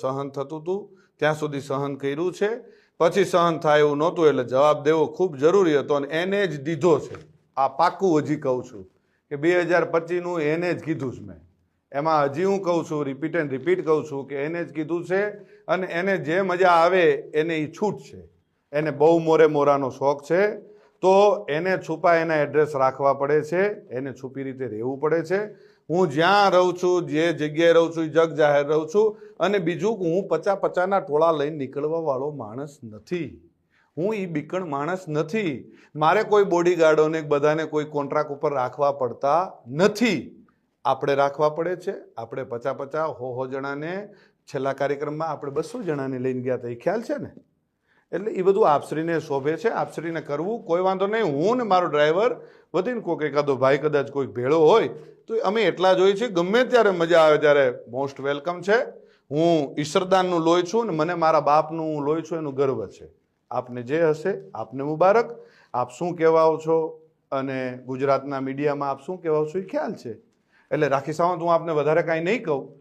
સહન થતું હતું ત્યાં સુધી સહન કર્યું છે. પછી સહન થાય એવું નહોતું, એટલે જવાબ દેવો ખૂબ જરૂરી હતો અને એને જ દીધો છે. આ પાક્કું હજી કહું છું કે બે હજાર પચીસનું એને જ કીધું છે મેં. એમાં હજી હું કહું છું રિપીટ એન્ડ રિપીટ કહું છું કે એને જ કીધું છે અને એને જે મજા આવે એને એ છૂટ છે. એને બહુ મોરે મોરાનો શોખ છે. તો એને છુપા એના એડ્રેસ રાખવા પડે છે, એને છુપી રીતે રહેવું પડે છે. હું જ્યાં રહું છું, જે જગ્યાએ રહું છું જગ જાહેર રહું છું, અને બીજું હું પચા પચાના ટોળા લઈને નીકળવા વાળો માણસ નથી. હું એ બીકણ માણસ નથી. મારે કોઈ બોડીગાર્ડોને બધાને કોઈ કોન્ટ્રાક્ટ ઉપર રાખવા પડતા નથી. આપણે રાખવા પડે છે. આપણે પચા પચા હો હો જણાને છેલ્લા કાર્યક્રમમાં આપણે બસો જણાને લઈને ગયા હતા એ ખ્યાલ છે ને? એટલે એ બધું આપશ્રીને શોભે છે, આપશ્રીને કરવું. કોઈ વાંધો નહીં, હું ને મારો ડ્રાઈવર વધીને કોઈક એકાદો ભાઈ કદાચ કોઈક ભેળો હોય, તો અમે એટલા જ હોય છે ગમે ત્યારે મજા આવે ત્યારે મોસ્ટ વેલકમ છે. હું ઈશ્વરદાનનું લોહી છું ને મને મારા બાપનું હું લોહી છું, એનું ગર્વ છે. આપને જે હશે, આપને મુબારક. આપ શું કહેવાઓ છો? અને ગુજરાતના મીડિયામાં આપ શું કહેવાઓ છો? એ ખ્યાલ છે. એટલે રાખી સાવંત, હું આપને વધારે કાંઈ નહીં કહું.